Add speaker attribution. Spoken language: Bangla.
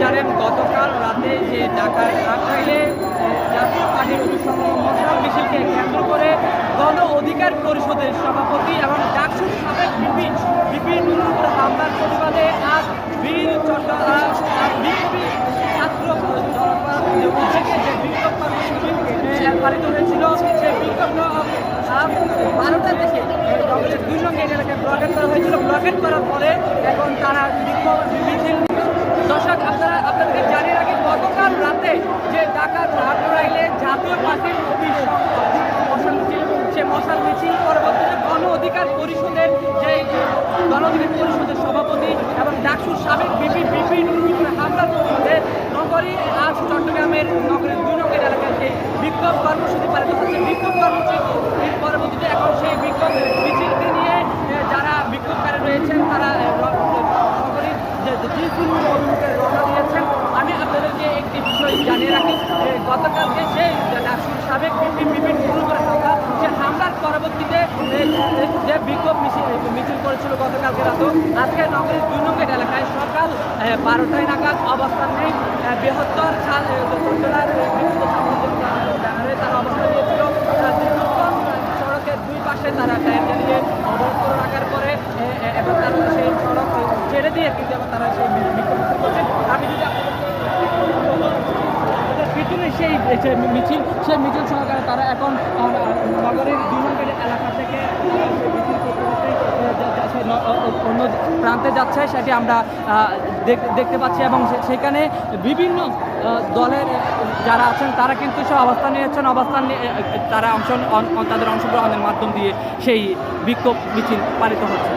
Speaker 1: জানেন গতকাল রাতে যে ঢাকার রাখাইলে জাতীয় পার্টির অনুসরণ মিছিলকে কেন্দ্র করে গণ অধিকার পরিষদের সভাপতি এবং ডাকসুর সাবেক বিপি বিপিন উপর হামলার প্রতিবাদে আজ বীর চট্ট ছাত্র জনতা যে বিক্ষোভ পালিত হয়েছিল সেই বিক্ষোভ আজ বারোটা থেকে জঙ্গলের দুই রঙের এলাকায় ব্লকেট করা হয়েছিল। ব্লকেট করার পরে এখন তারা মিছিল দর্শক আপনারা আপনাদেরকে জানিয়ে রাখি, গতকাল রাতে যে ঢাকার রাজরাইলে জাতীয় পার্টির অফিস মশাল মিছিল সে মশাল মিছিল পরবর্তীতে গণ অধিকার পরিষদের যে গণ অধিকার পরিষদের সভাপতি এবং ডাকসুর সাবেক বিপি বিপি হামলার প্রতিবাদে নগরী আজ চট্টগ্রামের নগরের দুই নগরের এলাকায় বিক্ষোভ কর্মসূচি পালিত হচ্ছে বিক্ষোভ কর্মসূচির পরবর্তীতে এখন সেই বিক্ষোভ মিছিলকে নিয়ে এ, যারা বিক্ষোভকারী রয়েছেন তারা এ, র- নগরীর যে জিসির অভিমুখে রওনা দিয়েছেন আমি আপনাদেরকে একটি বিষয় জানিয়ে রাখি গতকালকে যে ডাকসুর সাবেক বিপিন বিপিন শুরু করে কথা সে হামলার পরবর্তীতে যে বিক্ষোভ মিছিল মিছিল করেছিল গতকালকে রাত আজকে নগরীর দুই নম্বর এলাকায় সকাল বারোটায় নাগাদ অবস্থান নেই। বৃহত্তর খাল এ, উপজেলার এ, বিভিন্ন সামাজিক ব্যানারে তারা অবস্থান নিয়েছিল তারা দীর্ঘক্ষণ সড়কের দুই পাশে তারা টায়ার জ্বালিয়ে অবরোধ করে রাখার পরে এ, এ, এবার তারা সেই সড়ক ছেড়ে দিয়ে কিন্তু এবার তারা সেই বি- বিক্ষোভ মিছিল করছে আমি যদি আপনাদের পিছনে সেই যে মিছিল সেই মিছিল সহকারে তারা এখন নগরের দুই এলাকা থেকে অন্য প্রান্তে যাচ্ছে, সেটি আমরা দেখ- দেখতে পাচ্ছি এবং সেখানে বিভিন্ন দলের যারা আছেন, তারা কিন্তু সে অবস্থান নিয়েছেন, অবস্থান তারা অংশ তাদের অংশগ্রহণের মাধ্যম দিয়ে সেই বিক্ষোভ মিছিল পালিত হচ্ছে।